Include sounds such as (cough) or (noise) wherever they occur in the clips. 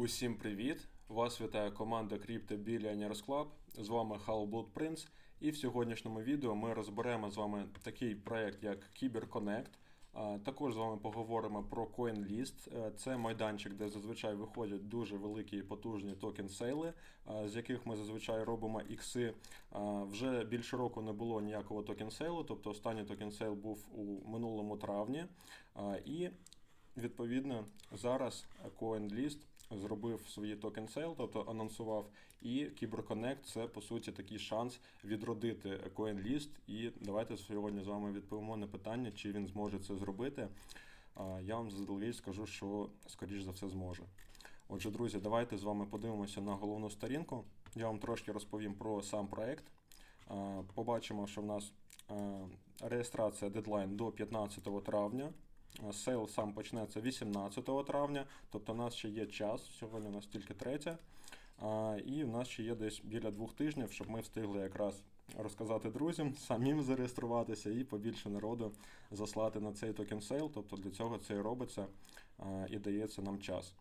Усім привіт! Вас вітає команда Crypto Billionaires Club. З вами Halblood Prince. І в сьогоднішньому відео ми розберемо з вами такий проект, як CyberConnect. Також з вами поговоримо про CoinList. Це майданчик, де зазвичай виходять дуже великі і потужні токен сейли, з яких ми зазвичай робимо ікси. Вже більше року не було ніякого токен сейлу, тобто останній токен сейл був у минулому травні. І відповідно зараз CoinList зробив свої токен сейл, тобто анонсував. І CyberConnect – це по суті такий шанс відродити CoinList. І давайте сьогодні з вами відповімо на питання, чи він зможе це зробити. Я вам заздалегідь скажу, що скоріш за все зможе. Отже, друзі, давайте з вами подивимося на головну сторінку. Я вам трошки розповім про сам проект. Побачимо, що в нас реєстрація дедлайн до 15 травня. Сейл сам почнеться 18 травня, тобто у нас ще є час, сьогодні у нас тільки третя. І в нас ще є десь біля двох тижнів, щоб ми встигли якраз розказати друзям, самим зареєструватися і побільше народу заслати на цей токен сейл. Тобто для цього це і робиться і дається нам час.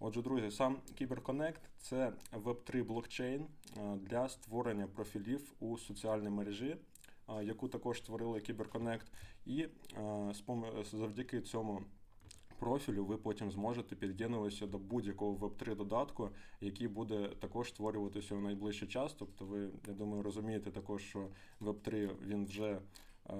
Отже, друзі, сам CyberConnect – це Web3 блокчейн для створення профілів у соціальній мережі яку також створили CyberConnect, і а, завдяки цьому профілю ви потім зможете під'єднуватися до будь-якого Web3 додатку, який буде також створюватися у найближчий час. Тобто, ви, я думаю, розумієте також, що Web3 він вже е,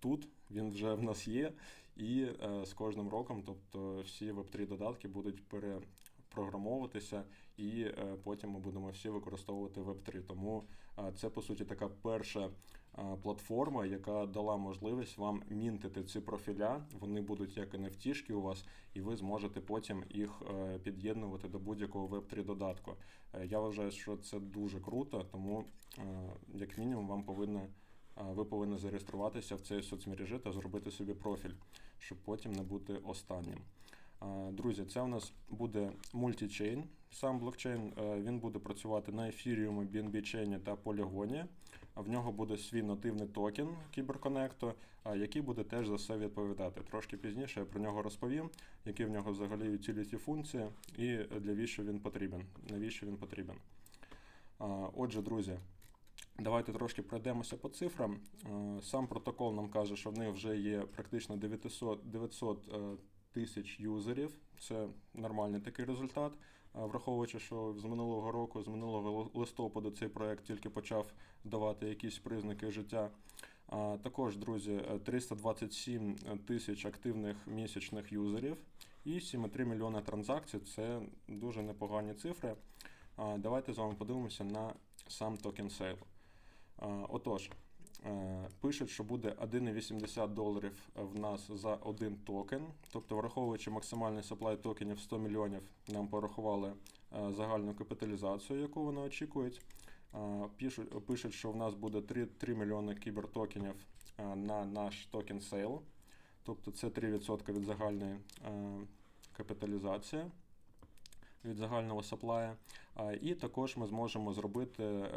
тут, він вже в нас є, і е, з кожним роком, тобто всі Web3 додатки будуть пере програмовуватися, і е, потім ми будемо всі використовувати Web3. Тому е, це по суті така перша е, платформа, яка дала можливість вам мінтити ці профіля. Вони будуть як NFT у вас, і ви зможете потім їх під'єднувати до будь-якого Web3 додатку. Е, Я вважаю, що це дуже круто, тому як мінімум вам повинно. е, Ви повинні зареєструватися в цій соцмережі та зробити собі профіль, щоб потім не бути останнім. А, Друзі, це у нас буде мультичейн. Сам блокчейн е, він буде працювати на ефіріумі, BNB чейні та полігоні. В нього буде свій нативний токен CyberConnect, а, який буде теж за все відповідати. Трошки пізніше я про нього розповім, які в нього взагалі utility функції і для віщо він потрібен. Навіщо він потрібен. Отже, друзі. Давайте трошки пройдемося по цифрам. Е, Сам протокол нам каже, що в них вже є практично 900 900 е, тисяч юзерів. Це нормальний такий результат. Е, Враховуючи, що з минулого року, з минулого листопаду цей проект тільки почав давати якісь признаки життя. Також, друзі, е, 327 тисяч активних місячних юзерів і 7,3 мільйони транзакцій. Це дуже непогані цифри. Давайте з вами подивимося на сам токен сейл. Отож, е, пишуть, що буде 1,80 доларів в нас за один токен. Тобто, враховуючи максимальний supply токенів 100 мільйонів, нам порахували е, загальну капіталізацію, яку вони очікують. Пишуть, пишуть, що в нас буде 3, 3 мільйони кібертокенів е, на наш токен сейл. Тобто це 3% від загальної е, капіталізації від загального саплая. І також ми зможемо зробити е,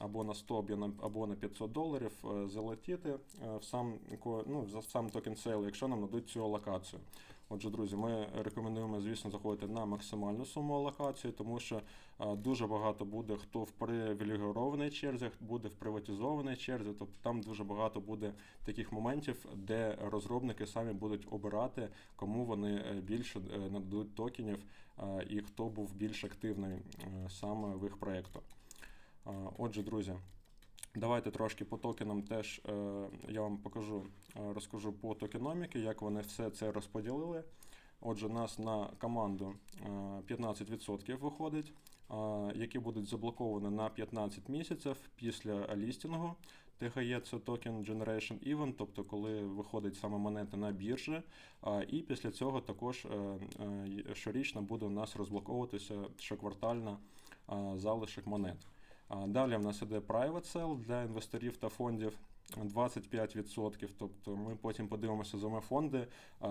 або на 100, або на- або на 500 доларів е, залетіти е, в сам, ну, в сам токен сейл, якщо нам дадуть цю алокацію. Отже, друзі, ми рекомендуємо, звісно, заходити на максимальну суму алокації, тому що е, дуже багато буде хто в привілегованій черзі, буде в приватизованій черзі. Тобто там дуже багато буде таких моментів, де розробники самі будуть обирати, кому вони е, більше е, нададуть токенів і хто був більш активний саме в їх проєкту. Отже, друзі. Давайте трошки по токенам теж е, я вам покажу, е, розкажу по токеноміки, як вони все це розподілили. Отже, нас на команду е, 15% виходить, е, які будуть заблоковані на 15 місяців після лістінгу. ТГЄ це токен Generation Event, тобто коли виходить саме монета на біржі. І після цього також щорічно буде у нас розблоковуватися щоквартально залишок монет. Далі в нас іде private sell для інвесторів та фондів 25%. Тобто ми потім подивимося за фонди.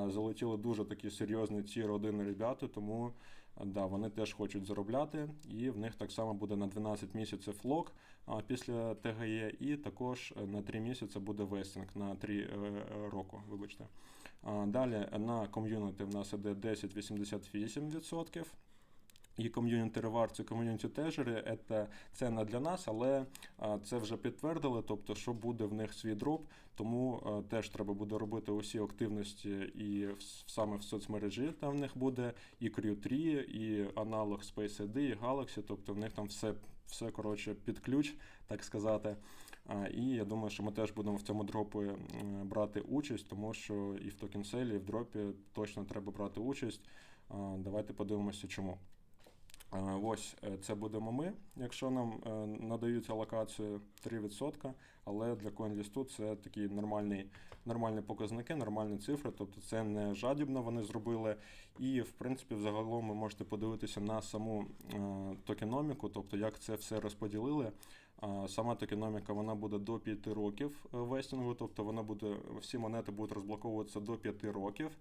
Залетіли дуже такі серйозні ці родини ребята, тому да, вони теж хочуть заробляти, і в них так само буде на 12 місяців лок після ТГЄ, і також е, на 3 місяці буде вестинг на 3 е, року. Вибачте. Далі на ком'юніті в нас іде 10,88%. І ком'юніті ревар, це ком'юніті тежери, це, не для нас, але це вже підтвердили, тобто, що буде в них свій дроп, тому теж треба буде робити усі активності і саме в соцмережі там в них буде і Crew 3, і аналог Space ID, і Galaxy, тобто в них там все, все коротше, під ключ, так сказати. А, І я думаю, що ми теж будемо в цьому дропі брати участь, тому що і в токенселі, і в дропі точно треба брати участь. А, Давайте подивимося, чому. А, Ось е, це будемо ми, якщо нам е, надають алокацію 3%, але для CoinList це такі нормальні, нормальні показники, нормальні цифри, тобто це не жадібно вони зробили. І, в принципі, взагалом ви можете подивитися на саму е, токеноміку, тобто як це все розподілили. Сама токеноміка вона буде до 5 років е, вестінгу, тобто вона буде, всі монети будуть розблоковуватися до 5 років.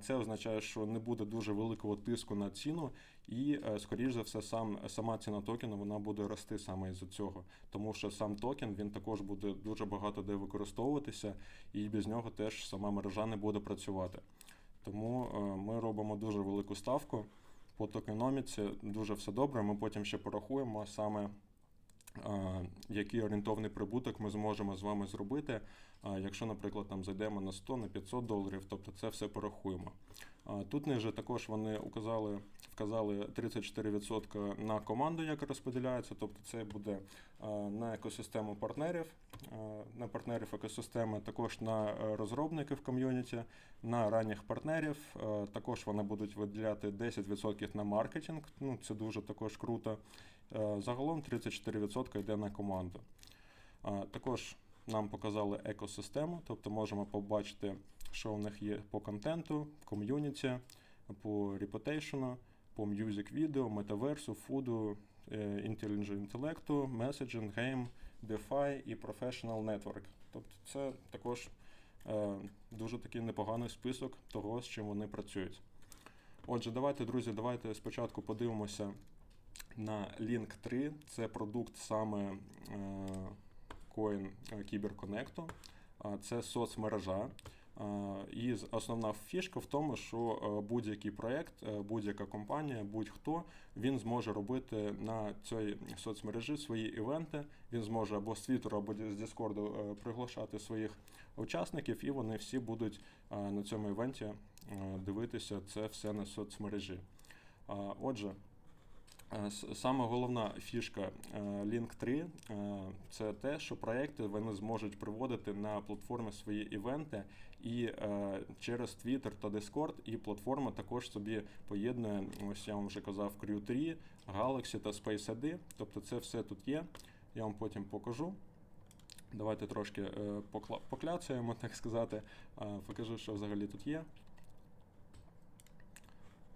Це означає, що не буде дуже великого тиску на ціну, і, е, скоріш за все, сам, сама ціна токену вона буде рости саме із цього. Тому що сам токен він також буде дуже багато де використовуватися, і без нього теж сама мережа не буде працювати. Тому е, ми робимо дуже велику ставку по токеноміці, дуже все добре. Ми потім ще порахуємо саме який орієнтовний прибуток ми зможемо з вами зробити. Якщо, наприклад, там зайдемо на 100, на 500 доларів, тобто це все порахуємо. Тут ниже також вони указали, вказали 34% на команду, яка розподіляється, тобто це буде на екосистему партнерів, на партнерів екосистеми, також на е, розробників ком'юніті, на ранніх партнерів. Також вони будуть виділяти 10% на маркетинг. Ну, це дуже також круто. Е, Загалом 34% йде на команду. Також нам показали екосистему, тобто можемо побачити, що у них є по контенту, ком'юніті, по репутейшну, по м'юзик відео, метаверсу, фуду, інтеліджент інтелекту, меседжинг, гейм, DeFi і Professional Network. Тобто це також е, дуже такий непоганий список того, з чим вони працюють. Отже, давайте, друзі, давайте спочатку подивимося на Link 3. Це продукт саме е, Coin CyberConnect. Це соцмережа. І основна фішка в тому, що е, будь-який проєкт, е, будь-яка компанія, будь-хто він зможе робити на цій соцмережі свої івенти. Він зможе або з Twitter, або з е, приглашати своїх учасників, і вони всі будуть е, на цьому івенті е, дивитися це все на соцмережі. Отже, Е, Саме головна фішка е, Link 3 е, це те, що проекти вони зможуть проводити на платформі свої івенти, і е, через Twitter та Discord, і платформа також собі поєднує, ось я вам вже казав, Crew 3, Galaxy та Space AD. Тобто це все тут є. Я вам потім покажу. Давайте трошки е, покляцаємо, так сказати. Е, Покажу, що взагалі тут є.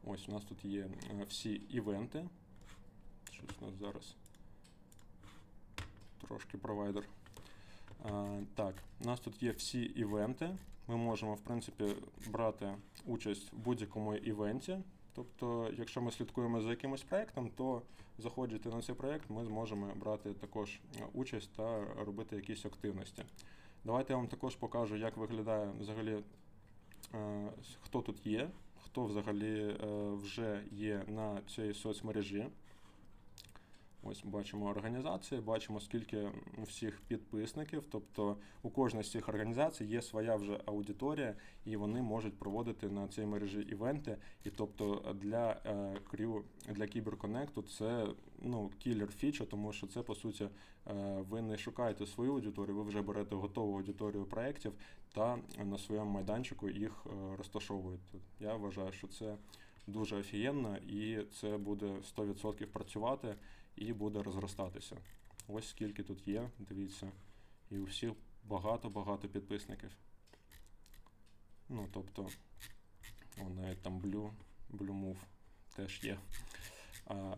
Ось у нас тут є е, всі івенти. Щось у нас зараз трошки провайдер. А, так, у нас тут є всі івенти. Ми можемо, в принципі, брати участь в будь-якому івенті. Тобто, якщо ми слідкуємо за якимось проєктом, то заходячи на цей проєкт, ми зможемо брати також участь та робити якісь активності. Давайте я вам також покажу, як виглядає взагалі, е, хто тут є, хто взагалі е, вже є на цій соцмережі. Ось бачимо організації, бачимо, скільки всіх підписників. Тобто у кожної з цих організацій є своя вже аудиторія, і вони можуть проводити на цій мережі івенти. І тобто для е, Crew, для CyberConnect це ну, кілер фіча, тому що це по суті е, ви не шукаєте свою аудиторію, ви вже берете готову аудиторію проєктів та на своєму майданчику їх е, розташовуєте. Я вважаю, що це дуже офігенно, і це буде 100% працювати і буде розростатися. Ось скільки тут є, дивіться. І у всіх багато-багато підписників. Ну, тобто, о, навіть там Blue, Blue Move теж є.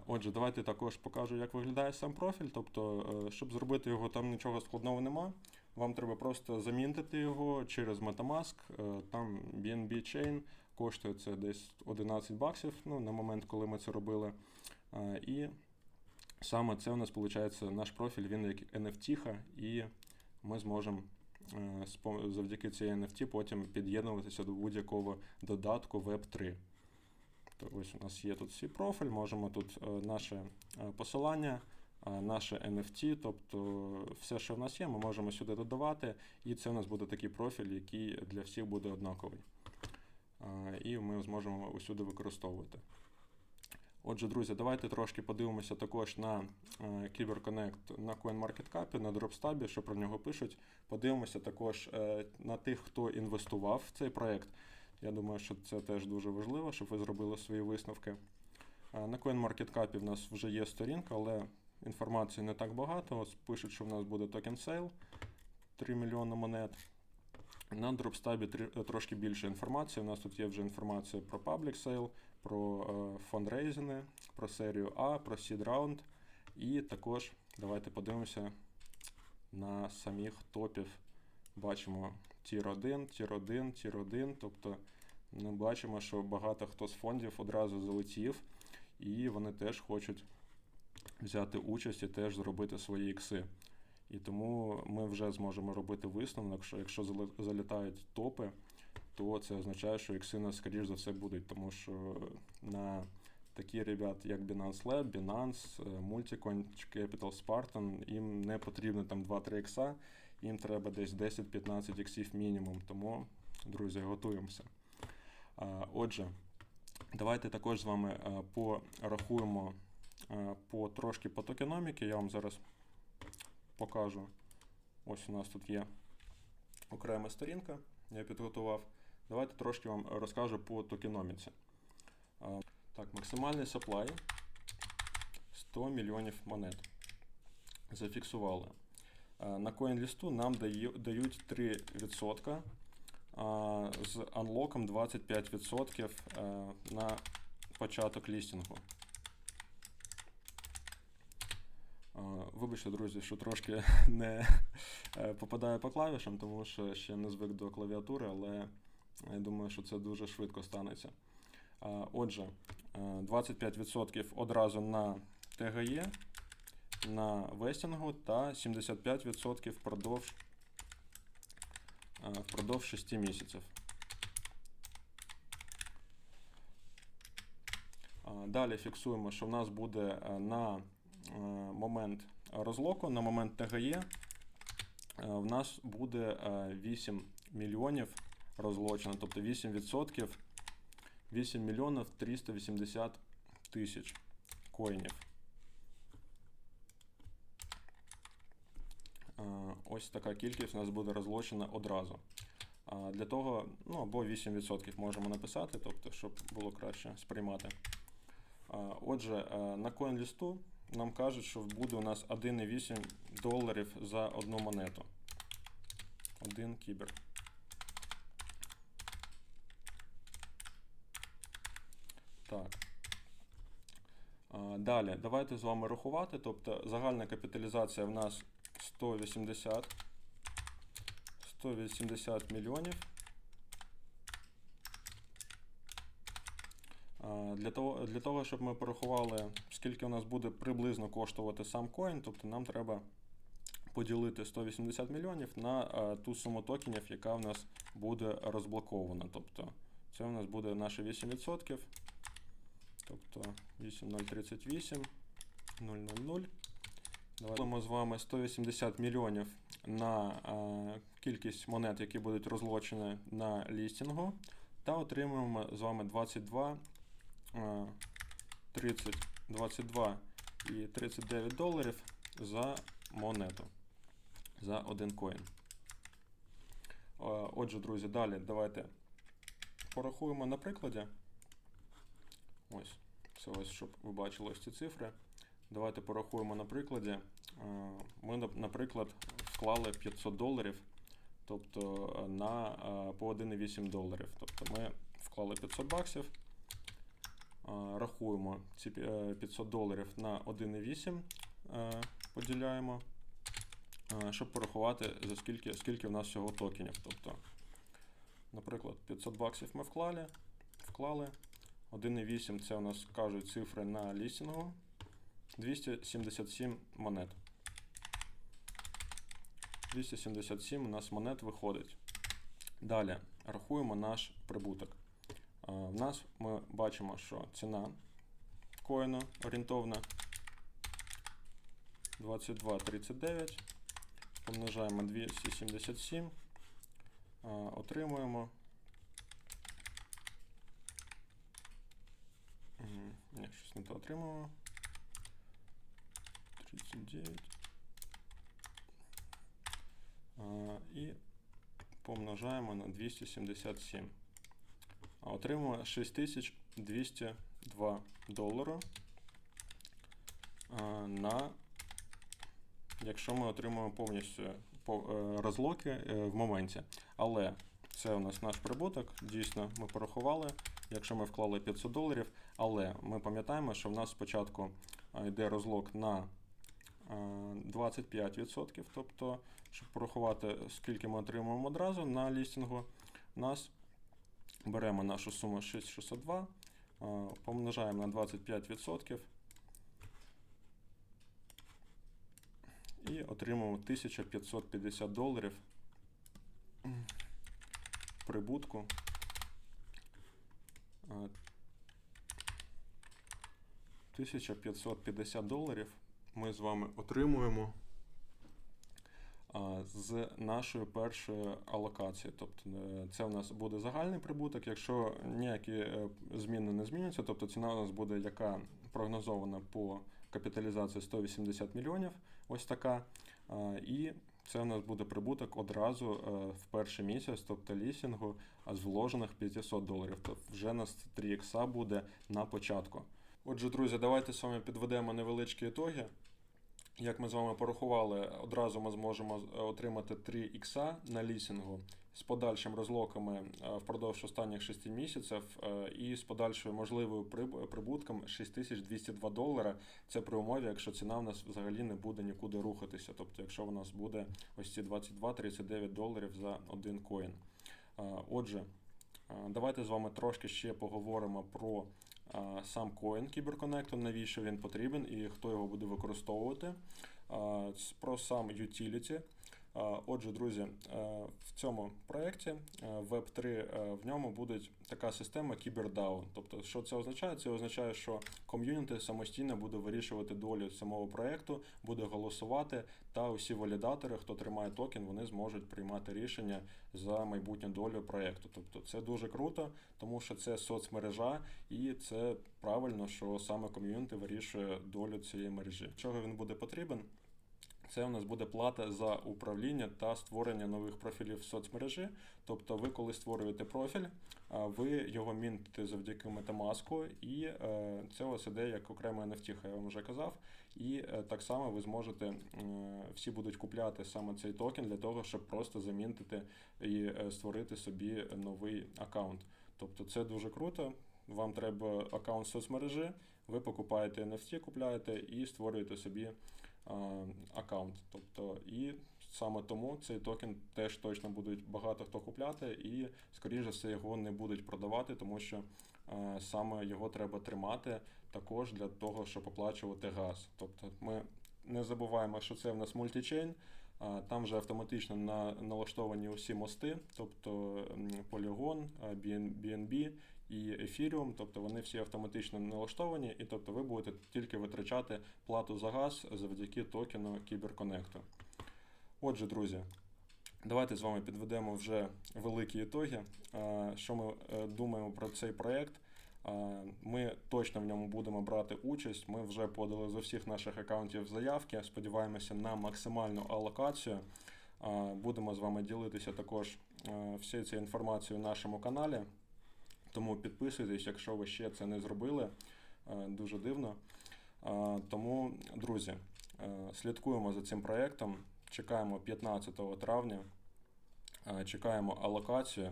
Отже, давайте також покажу, як виглядає сам профіль. Тобто, е, щоб зробити його, там нічого складного нема. Вам треба просто замінтити його через Metamask. Е, Там BNB Chain коштує це десь 11 баксів ну, на момент, коли ми це робили. І Саме це у нас виходить наш профіль, він як NFT, і ми зможемо е, завдяки цій NFT потім під'єднуватися до будь-якого додатку Web3. То ось у нас є тут свій профіль, можемо тут е, наше е, посилання, наше NFT, тобто все, що в нас є, ми можемо сюди додавати, і це у нас буде такий профіль, який для всіх буде однаковий. І ми зможемо усюди використовувати. Отже, друзі, давайте трошки подивимося також на е, CyberConnect на CoinMarketCap, на DropStab, що про нього пишуть. Подивимося також е, на тих, хто інвестував в цей проект. Я думаю, що це теж дуже важливо, щоб ви зробили свої висновки. Е, На CoinMarketCap в нас вже є сторінка, але інформації не так багато. Ось пишуть, що в нас буде токен сейл 3 мільйони монет. На DropStab трошки більше інформації. У нас тут є вже інформація про Public Sale, про е, фондрейзинги, про серію А, про Round. І також давайте подивимося на самих топів. Бачимо Tier 1, Tier 1, Tier 1. Тобто ми бачимо, що багато хто з фондів одразу залетів, і вони теж хочуть взяти участь і теж зробити свої ікси. І тому ми вже зможемо робити висновок, що якщо залітають топи, то це означає, що ікси нас, скоріш за все, будуть, тому що на такі ребят, як Binance Lab, Binance, е, Multicoin, Capital Spartan, їм не потрібно там 2-3 ікса, їм треба десь 10-15 іксів мінімум. Тому, друзі, готуємося. Отже, давайте також з вами е, порахуємо е, по трошки по токеноміки. Я вам зараз покажу. Ось у нас тут є окрема сторінка, я підготував. Давайте трошки вам розкажу по токеноміці. Так, максимальний supply 100 мільйонів монет. Зафіксували. А, На CoinList нам дають 3% з анлоком 25% е, на початок лістінгу. Вибачте, друзі, що трошки (laughs) не е, попадаю по клавішам, тому що ще не звик до клавіатури, але я думаю, що це дуже швидко станеться. Отже, е, 25% одразу на ТГЄ, на вестінгу та 75% впродовж, е, впродовж 6 місяців. Далі фіксуємо, що в нас буде е, на е, момент розлоку, на момент ТГЄ, е, в нас буде е, 8 мільйонів розлочено, тобто 8%, 8 мільйонів 380 тисяч коїнів. Е, Ось така кількість у нас буде розлочена одразу. Для того, ну або 8% можемо написати, тобто, щоб було краще сприймати. Отже, е, на CoinList нам кажуть, що буде у нас 1,8 доларів за одну монету. Один кібер. Так. Далі, давайте з вами рахувати. Тобто загальна капіталізація в нас 180. 180 мільйонів. Для того, для того, щоб ми порахували, скільки у нас буде приблизно коштувати сам коін, тобто нам треба поділити 180 мільйонів на ту суму токенів, яка в нас буде розблокована. Тобто це у нас буде наше 8%. Тобто 8038 000. Давайте з вами 180 мільйонів на а, кількість монет, які будуть розлочені на лістінгу, та отримуємо з вами 22, а, 30, 22 і 39 доларів за монету, за один коін. Отже, друзі, далі давайте порахуємо на прикладі. Ось, це ось, щоб ви бачили ось ці цифри. Давайте порахуємо на прикладі. Е, Ми, наприклад, вклали 500 доларів, тобто е, на е, по 1,8 доларів. Тобто ми вклали 500 баксів, рахуємо ці е, 500 доларів на 1,8 е, поділяємо, щоб порахувати, за скільки, скільки в нас всього токенів. Тобто, наприклад, 500 баксів ми вклали, вклали. 1,8 це у нас кажуть цифри на лістінгу. 277 монет. 277 у нас монет виходить. Далі рахуємо наш прибуток. В нас ми бачимо, що ціна коїну орієнтовна 22,39. Помножаємо 277. Отримуємо. М, Ні, щось не то отримуємо. 39. І помножаємо на 277. А отримуємо 6202 долари а, на, якщо ми отримуємо повністю е, розлоки е, в моменті. Але це у нас наш прибуток. Дійсно, ми порахували, якщо ми вклали 500 доларів. Але ми пам'ятаємо, що в нас спочатку йде розлок на 25%. Тобто, щоб порахувати, скільки ми отримуємо одразу на лістінгу, нас беремо нашу суму 6602, помножаємо на 25% і отримуємо 1550 доларів прибутку. А, 1550 доларів ми з вами отримуємо а, з нашої першої алокації. Тобто е, це у нас буде загальний прибуток. Якщо ніякі е, зміни не зміняться, тобто ціна у нас буде яка прогнозована по капіталізації 180 мільйонів, ось така. А, І це у нас буде прибуток одразу е, в перший місяць, тобто лісінгу, а з вложених 500 доларів. Тобто вже нас 3 ікса буде на початку. Отже, друзі, давайте з вами підведемо невеличкі ітоги. Як ми з вами порахували, одразу ми зможемо е, отримати 3 ікса на лісінгу з подальшими розлоками е, впродовж останніх 6 місяців е, і з подальшою можливою прибутком 6202 долара. Це при умові, якщо ціна в нас взагалі не буде нікуди рухатися. Тобто, якщо в нас буде ось ці 22-39 доларів за один коін. Е, Отже, давайте з вами трошки ще поговоримо про сам коін кіберконекту, навіщо він потрібен і хто його буде використовувати. Про сам utility. Отже, друзі, е, в цьому проєкті Web3 е, в ньому буде така система CyberDAO. Тобто, що це означає? Це означає, що ком'юніті самостійно буде вирішувати долю самого проєкту, буде голосувати, та усі валідатори, хто тримає токен, вони зможуть приймати рішення за майбутню долю проєкту. Тобто це дуже круто, тому що це соцмережа, і це правильно, що саме ком'юніті вирішує долю цієї мережі. Чого він буде потрібен? Це у нас буде плата за управління та створення нових профілів в соцмережі. Тобто, ви, коли створюєте профіль, ви його мінтите завдяки Metamask, і е, це у вас іде як окрема NFT, я вам вже казав. І е, так само ви зможете, всі будуть купляти саме цей токен для того, щоб просто замінтити і е, створити собі новий аккаунт. Тобто це дуже круто. Вам треба аккаунт соцмережі, ви покупаєте NFT, купляєте і створюєте собі аккаунт. Тобто, і саме тому цей токен теж точно будуть багато хто купляти, і, скоріше все, його не будуть продавати, тому що саме його треба тримати також для того, щоб оплачувати газ. Тобто, ми не забуваємо, що це в нас мультичейн. Там вже автоматично на, налаштовані усі мости, тобто Polygon, BNB і Ethereum, тобто вони всі автоматично налаштовані, і тобто ви будете тільки витрачати плату за газ завдяки токену Кіберконекту. Отже, друзі, давайте з вами підведемо вже великі ітоги. Що ми е, думаємо про цей проект? А, Ми точно в ньому будемо брати участь. Ми вже подали з усіх наших аккаунтів заявки. Сподіваємося на максимальну алокацію. Будемо з вами ділитися також е, всією цією інформацією в нашому каналі. Тому підписуйтесь, якщо ви ще це не зробили. Е, Дуже дивно. Е, Тому, друзі, е, слідкуємо за цим проєктом. Чекаємо 15 травня, чекаємо алокацію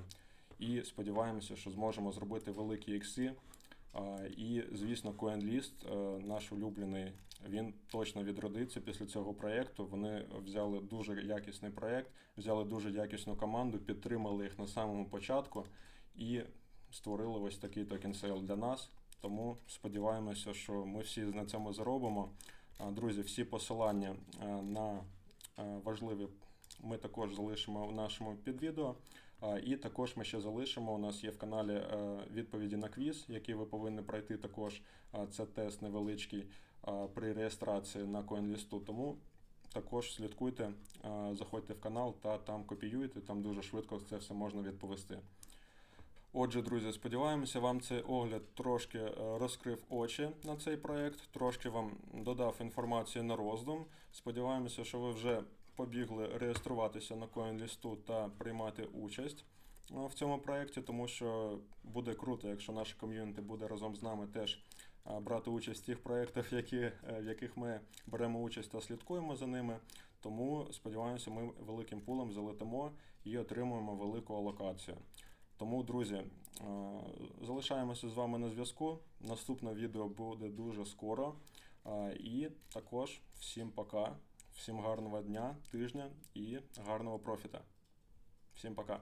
і сподіваємося, що зможемо зробити великі ікси. І, звісно, CoinList, наш улюблений, він точно відродиться після цього проєкту. Вони взяли дуже якісний проєкт, взяли дуже якісну команду, підтримали їх на самому початку і створили ось такий токен сейл для нас. Тому сподіваємося, що ми всі на цьому заробимо. Друзі, всі посилання е, на е, важливі ми також залишимо в нашому підвідео. І також ми ще залишимо. У нас є в каналі е, відповіді на квіз, який ви повинні пройти також. Це тест невеличкий при реєстрації на CoinList. Тому також слідкуйте, заходьте в канал та там копіюйте, там дуже швидко це все можна відповісти. Отже, друзі, сподіваємося, вам цей огляд трошки е, розкрив очі на цей проект, трошки вам додав інформації на роздум. Сподіваємося, що ви вже побігли реєструватися на CoinList та приймати участь е, в цьому проєкті, тому що буде круто, якщо наше ком'юніті буде разом з нами теж е, брати участь в тих проєктах, які, в яких ми беремо участь та слідкуємо за ними. Тому сподіваємося, ми великим пулом залетимо і отримуємо велику алокацію. Тому, друзі, е, залишаємося з вами на зв'язку. Наступне відео буде дуже скоро. Е, І також всім пока, всім гарного дня, тижня і гарного профіта. Всім пока.